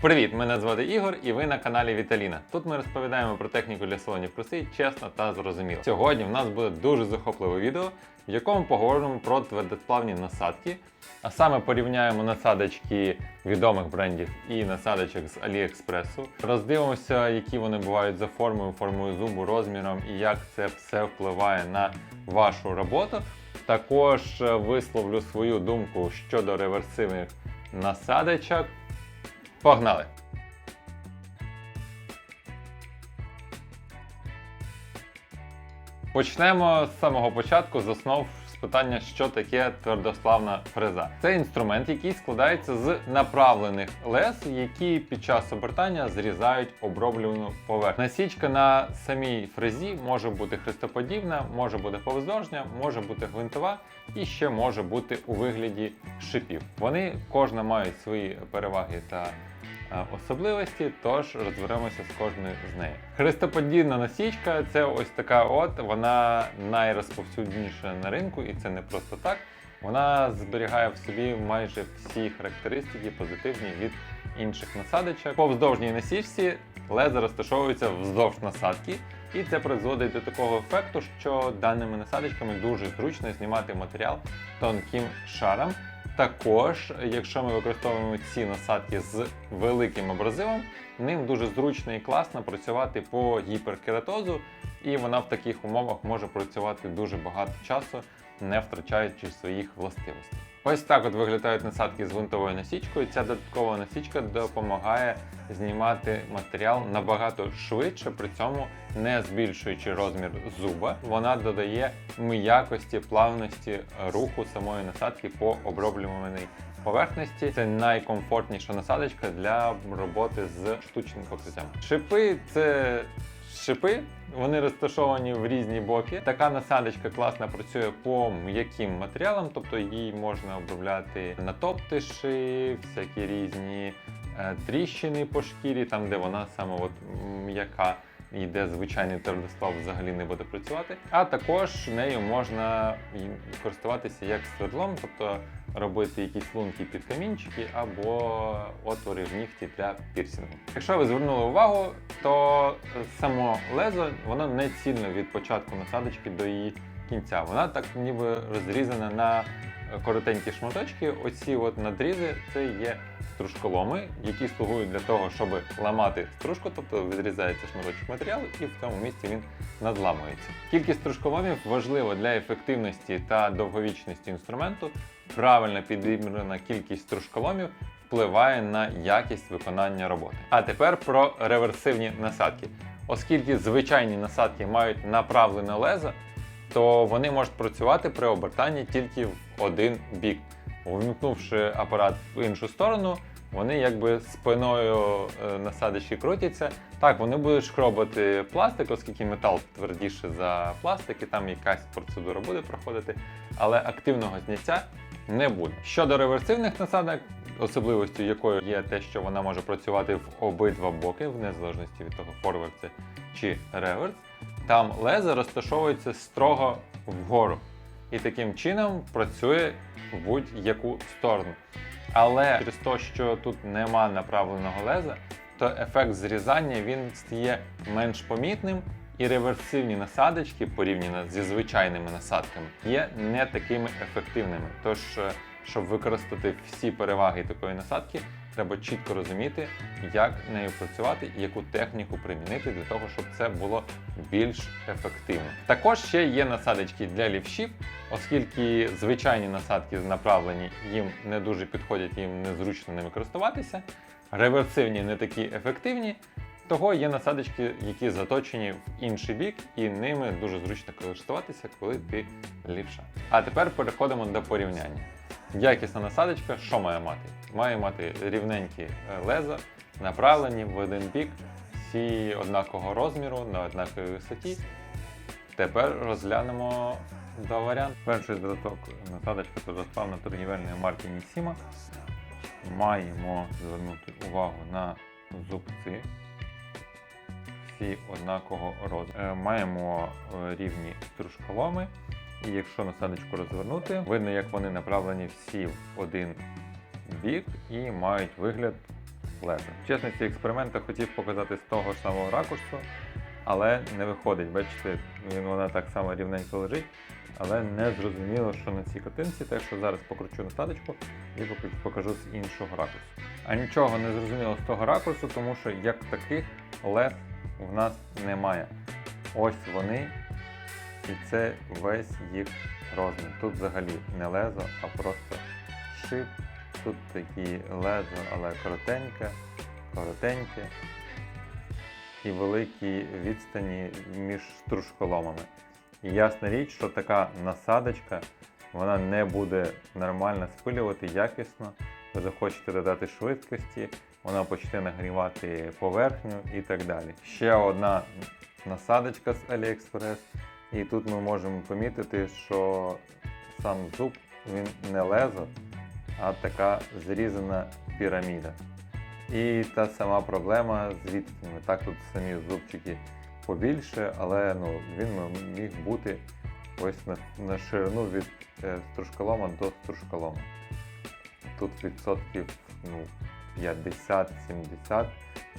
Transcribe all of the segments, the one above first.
Привіт! Мене звати Ігор, і ви на каналі Віталіна. Тут ми розповідаємо про техніку для салонів краси чесно та зрозуміло. Сьогодні в нас буде дуже захопливе відео, в якому поговоримо про твердосплавні насадки, а саме порівняємо насадочки відомих брендів і насадочок з Аліекспресу. Роздивимося, які вони бувають за формою, формою зубу, розміром і як це все впливає на вашу роботу. Також е, висловлю свою думку щодо реверсивних насадочок. Погнали! Почнемо з самого початку з основ питання, що таке твердославна фреза. Це інструмент, який складається з направлених лез, які під час обертання зрізають оброблювану поверхню. Насічка на самій фрезі може бути хрестоподібна, може бути повздовжня, може бути гвинтова і ще може бути у вигляді шипів. Вони кожна мають свої переваги та особливості, тож розберемося з кожною з неї. Хрестоподібна насічка це ось така от, вона найрозповсюдніша на ринку, і це не просто так. Вона зберігає в собі майже всі характеристики позитивні від інших насадочок. По вздовжній насічці леза розташовується вздовж насадки, і це призводить до такого ефекту, що даними насадочками дуже зручно знімати матеріал тонким шаром. Також, якщо ми використовуємо ці насадки з великим абразивом, ним дуже зручно і класно працювати по гіперкератозу, і вона в таких умовах може працювати дуже багато часу, не втрачаючи своїх властивостей. Ось так от виглядають насадки з гвинтовою насічкою. Ця додаткова насічка допомагає знімати матеріал набагато швидше, при цьому не збільшуючи розмір зуба. Вона додає м'якості, плавності руху самої насадки по оброблюваній поверхності. Це найкомфортніша насадочка для роботи з штучним покриттям. Шипи це шипи, вони розташовані в різні боки. Така насадочка класно працює по м'яким матеріалам, тобто її можна обробляти натоптиші, всякі різні е, тріщини по шкірі, там де вона саме от м'яка. І де звичайний твердосплав взагалі не буде працювати. А також нею можна користуватися як свердлом, тобто робити якісь лунки під камінчики або отвори в нігті для пірсінгу. Якщо ви звернули увагу, то само лезо воно не цільно від початку насадочки до її кінця. Вона так ніби розрізана на коротенькі шматочки. Оці от надрізи це є стружколоми, які слугують для того, щоб ламати стружку, тобто відрізається шматочок матеріалу, і в цьому місці він надламується. Кількість стружколомів важлива для ефективності та довговічності інструменту. Правильно підібрана кількість стружколомів впливає на якість виконання роботи. А тепер про реверсивні насадки. Оскільки звичайні насадки мають направлене лезо, то вони можуть працювати при обертанні тільки в один бік. Вмикнувши апарат в іншу сторону, вони якби спиною е, насадочки крутяться. Так, вони будуть шкробати пластик, оскільки метал твердіше за пластик, і там якась процедура буде проходити, але активного зняття не буде. Щодо реверсивних насадок, особливістю якої є те, що вона може працювати в обидва боки, в незалежності від того, форвард це чи реверс, там лезо розташовується строго вгору. І таким чином працює в будь-яку сторону. Але через те, що тут нема направленого леза, то ефект зрізання він стає менш помітним, і реверсивні насадочки, порівняно зі звичайними насадками, є не такими ефективними. Тож, е, щоб використати всі переваги такої насадки, треба чітко розуміти, як нею працювати і яку техніку примінити для того, щоб це було більш ефективно. Також ще є насадочки для лівшів, оскільки звичайні насадки направлені їм не дуже підходять, їм незручно ними користуватися. Реверсивні не такі ефективні. Того є насадочки, які заточені в інший бік, і ними дуже зручно користуватися, коли ти лівша. А тепер переходимо до порівняння. Якісна насадочка, що має мати? Має мати рівненькі е, леза, направлені в один бік, всі однакового розміру, на однаковій висоті. Тепер розглянемо два варіанти. Перший додаток насадочка твердосплавна торгівельної марки Нісіма. Маємо звернути увагу на зубці. Всі однакового розміру. Е, Маємо е, рівні стружколоми. І якщо насадочку розвернути, видно, як вони направлені всі в один бік і мають вигляд леза. Чесно, ці експерименти хотів показати з того ж самого ракурсу, але не виходить. Бачите, він вона так само рівненько лежить, але не зрозуміло, що на цій картинці, так що зараз покручу насадочку і покажу з іншого ракурсу. А нічого не зрозуміло з того ракурсу, тому що як таких лез в нас немає. Ось вони, і це весь їх розмір. Тут взагалі не лезо, а просто шип. Тут такі лезо, але коротеньке, коротеньке і великі відстані між стружколомами. І ясна річ, що така насадочка вона не буде нормально спилювати якісно. Ви захочете додати швидкості, вона почне нагрівати поверхню і так далі. Ще одна насадочка з AliExpress. І тут ми можемо помітити, що сам зуб він не лезо, а така зрізана піраміда. І та сама проблема з відстанями. Так, тут самі зубчики побільше, але ну, він міг бути ось на, на ширину від е, стружколома до стружколома. Тут відсотків ну, 50-70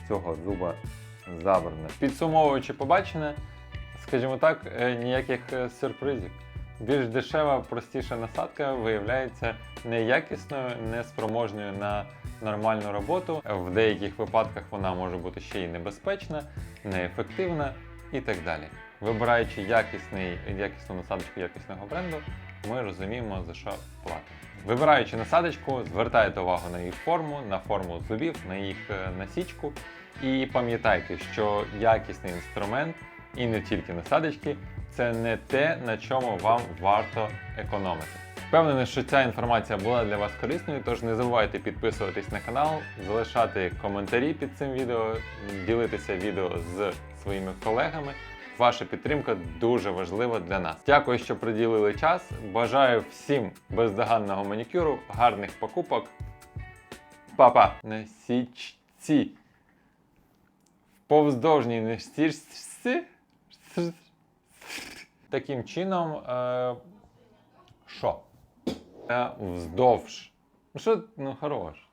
цього зуба забрано. Підсумовуючи побачене, скажімо так, е, ніяких е, сюрпризів. Більш дешева, простіша насадка виявляється неякісною, неспроможною на нормальну роботу. В деяких випадках вона може бути ще й небезпечна, неефективна і так далі. Вибираючи якісний, якісну насадочку якісного бренду, ми розуміємо за що платимо. Вибираючи насадочку, звертайте увагу на їх форму, на форму зубів, на їх е, насічку. І пам'ятайте, що якісний інструмент і не тільки насадочки це не те, на чому вам варто економити. Впевнений, що ця інформація була для вас корисною, тож не забувайте підписуватись на канал, залишати коментарі під цим відео, ділитися відео з своїми колегами. Ваша підтримка дуже важлива для нас. Дякую, що приділили час. Бажаю всім бездоганного манікюру, гарних покупок. Папа на січці. Повздовжній не стірці. Таким чином. Е... Що? Е, вздовж. Ну що, ну хорош.